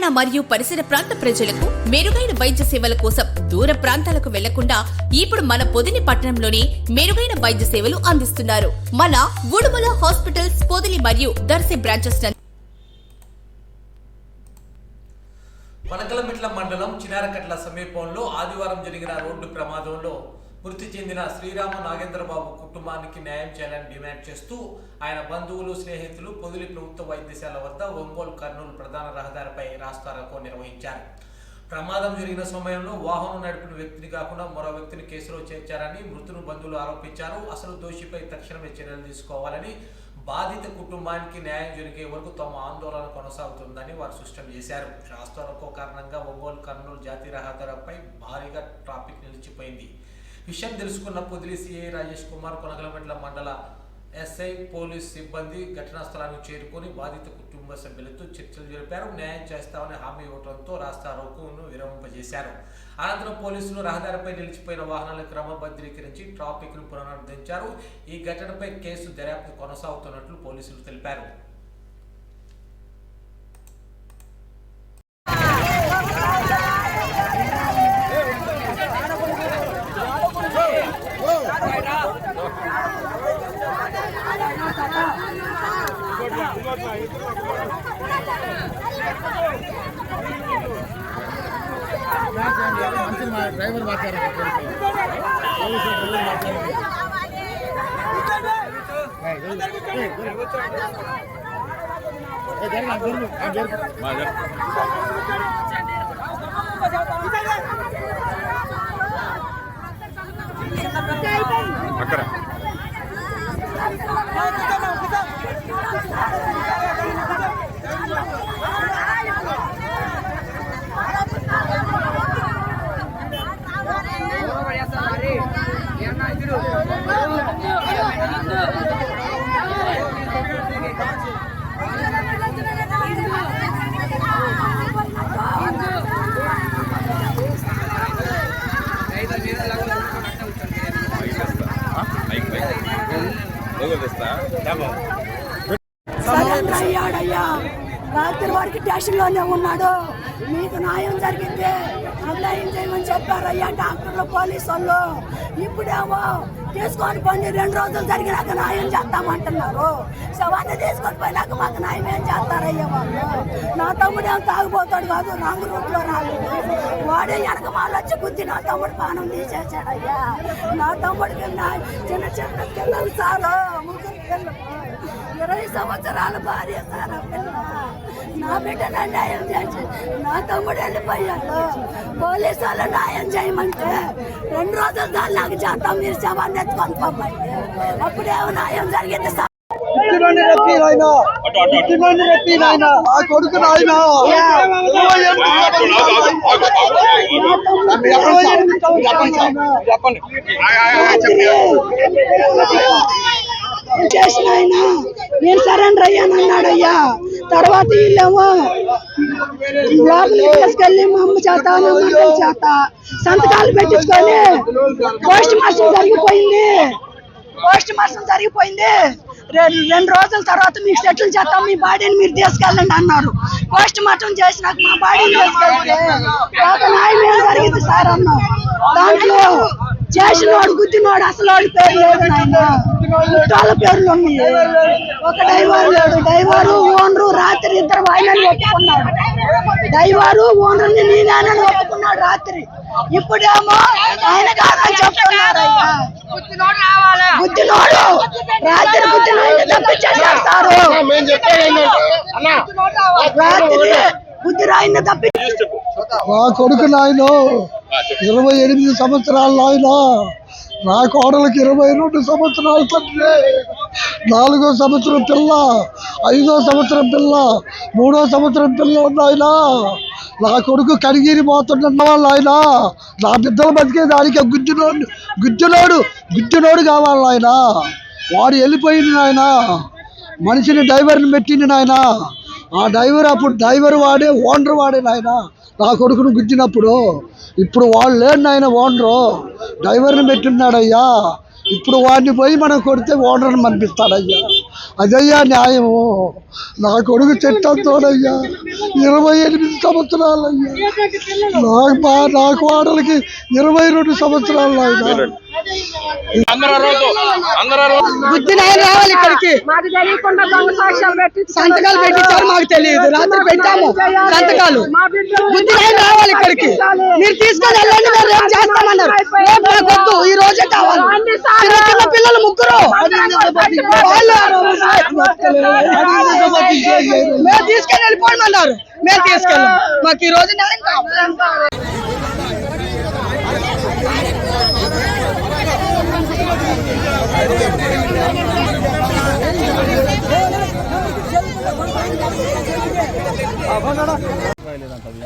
తెలంగాణ మరియు పరిసర ప్రాంత ప్రజలకు మెరుగైన వైద్య సేవల కోసం దూర ప్రాంతాలకు వెళ్ళకుండా ఇప్పుడు మన పొదిని పట్టణంలోనే మెరుగైన వైద్య సేవలు అందిస్తున్నారు. మన ఉడుమల హాస్పిటల్స్ పొదిలి మరియు దర్శి బ్రాంచెస్ మండలం చినారకట్ల సమీపంలో ఆదివారం జరిగిన రోడ్డు ప్రమాదంలో మృతి చెందిన శ్రీరామ నాగేంద్రబాబు కుటుంబానికి న్యాయం చేయాలని డిమాండ్ చేస్తూ ఆయన బంధువులు స్నేహితులు పొదిలి ప్రభుత్వ వైద్యశాల వద్ద ఒంగోలు కర్నూలు ప్రధాన రహదారిపై రాస్తారోకో నిర్వహించారు. ప్రమాదం జరిగిన సమయంలో వాహనం నడిపిన వ్యక్తిని కాకుండా మరో వ్యక్తిని కేసులో చేర్చారని మృతుని బంధువులు ఆరోపించారు. అసలు దోషిపై తక్షణమే చర్యలు తీసుకోవాలని బాధిత కుటుంబానికి న్యాయం జరిగే వరకు తమ ఆందోళన కొనసాగుతుందని వారు స్పష్టం చేశారు. రాస్తారోకో కారణంగా ఒంగోలు కర్నూలు జాతీయ రహదారిపై భారీగా ట్రాఫిక్ నిలిచిపోయింది. విషయం తెలుసుకున్న పొదిలి సిఐ రాజేష్ కుమార్ కొనగలమెట్ల మండల ఎస్ఐ పోలీస్ సిబ్బంది ఘటనా స్థలానికి చేరుకొని బాధిత కుటుంబ సభ్యులతో చర్చలు జరిపారు. న్యాయం చేస్తామని హామీ ఇవ్వడంతో రాస్తా రోకును విరమింపజేశారు. అనంతరం పోలీసులు రహదారిపై నిలిచిపోయిన వాహనాలను క్రమబద్ధీకరించి ట్రాఫిక్ను పునరుద్ధరించారు. ఈ ఘటనపై కేసు దర్యాప్తు కొనసాగుతున్నట్లు పోలీసులు తెలిపారు. డ్రైవర్ మాట్లాడారు అయ్యాడయ్యా రాత్రి వాడికి స్టేషన్లోనే ఉన్నాడు. మీకు న్యాయం జరిగింది అన్యాయం చేయమని చెప్పారయ్యా డాక్టర్లు పోలీసు వాళ్ళు ఇప్పుడేమో తీసుకొని పోయి రెండు రోజులు జరిగినాక న్యాయం చేస్తామంటున్నారు. శవాన్ని తీసుకొని పోయినాక మాకు న్యాయం ఏం చేస్తారయ్యా వాళ్ళు? నా తమ్ముడు ఏం తాగిపోతాడు కాదు రాంగ్ రూట్లో రాలేదు. వాడే వెనక వాళ్ళు వచ్చి బుద్ధి నా తమ్ముడు పానం తీసేసాడయ్యా నా తమ్ముడికి నా చిన్న చిన్న పిల్లలు చాలు ముగ్గురు పిల్లలు ఇరవై సంవత్సరాల భార్య సార్ ఆ పిల్ల నా బిడ్డ నా న్యాయం చేసి నా తమ్ముడు వెళ్ళిపోయాడు పోలీసు వాళ్ళు న్యాయం చేయమంటే రెండు రోజులు దాన్ని నాకు చేస్తాం మీరు శవాన్ని ఎత్తుకొని పొమ్మంటే అప్పుడేమో న్యాయం జరిగింది సార్ ఇచ్చినండి రెప్పి నాయన ఇచ్చినండి రెప్పి నాయన ఆ కొడుకు నాయన ఇరవై ఎనిమిది ఇరవై ఎనిమిది సంవత్సరాలు చేసిన ఆయన. నేను సరెండర్ అయ్యాను అన్నాడయ్యా. తర్వాత వీళ్ళేమో లోపలికి తీసుకెళ్ళి మా అమ్మ చేత మా చేత సంతకాలు పెట్టించుకొని పోస్ట్ మార్టం జరిగిపోయింది. పోస్ట్ మార్టం జరిగిపోయింది. రెండు రెండు రోజుల తర్వాత మీకు సెటిల్ చేస్తాం మీ బాడీని మీరు తీసుకెళ్ళండి అన్నారు. పోస్ట్ మార్టం చేసినాక మా బాడీని తీసుకెళ్తే న్యాయం ఏం జరిగింది సార్ అన్నాం. దాంట్లో చేసినోడు గుద్దినోడు అసలు వాడి పేరు లేదు నాయన. చుట్టాల పేర్లు ఉన్నాయి. ఒక డ్రైవర్ లేడు డ్రైవరు ఓనరు రాత్రి ఇద్దరు వాయినని ఒప్పుకున్నాడు డ్రైవరు ఓనర్ని నేనేనని ఒప్పుకున్నాడు రాత్రి. ఇప్పుడేమో ఆయన కాదని చెప్తున్నారయ్యా. బుద్ధినోడు రాత్రి బుద్ధినోడిని తప్పించేశారు సారు. రాత్రి బుద్ధి రాయిని తప్పి మా కొడుకు నాయన ఇరవై ఎనిమిది సంవత్సరాల నాయన. నా కోడలకి ఇరవై రెండు సంవత్సరాల తండ్రి. నాలుగో సంవత్సరం పిల్ల ఐదో సంవత్సరం పిల్ల మూడో సంవత్సరం పిల్ల ఉన్నాయన నా కొడుకు కడిగిరి పోతున్న వాళ్ళు ఆయన. నా బిడ్డలు బతికే దానికి గుజ్జునోడు గుజ్జునోడు గుజ్జునోడు కావాలి ఆయన. వాడు వెళ్ళిపోయింది నాయన. మనిషిని డ్రైవర్ని పెట్టింది నాయన. ఆ డ్రైవర్ అప్పుడు డ్రైవర్ వాడే ఓనర్ వాడే నాయన. నా కొడుకును గుద్దినప్పుడు ఇప్పుడు వాళ్ళు లేని నాయన ఓనరు. డ్రైవర్ని పెట్టినాడయ్యా. ఇప్పుడు వాడిని పోయి మనం కొడితే ఓనర్ని పంపిస్తాడయ్యా. అదయ్యా న్యాయము. నా కొడుకు చెట్టంతోనయ్యా ఇరవై ఎనిమిది సంవత్సరాలయ్యా. నాకు మా నా కోడలికి ఇరవై రెండు సంవత్సరాలు ఆయన బుద్ధి నాయన రావాలి ఇక్కడికి. మాకు తెలియకుండా దొంగ సాక్ష్యాలు పెట్టి సంతకాలు పెట్టించారు మాకు తెలియదు. రాత్రి పెట్టాము సంతకాలు. మా బిడ్డలు బుద్ధి నాయన రావాలి ఇక్కడికి. మీరు తీసుకొని వెళ్ళండి మేము రేపు చేస్తామన్నారు. రేపు నాకు వద్దు ఈ రోజే కావాలి. చిన్న చిన్న పిల్లలు ముగ్గురు. మేము తీసుకొని వెళ్ళిపోండి అన్నారు మేము తీసుకెళ్ళాం. మాకు ఈ రోజు న్యాయం కావాలి. రాయలేదంట అది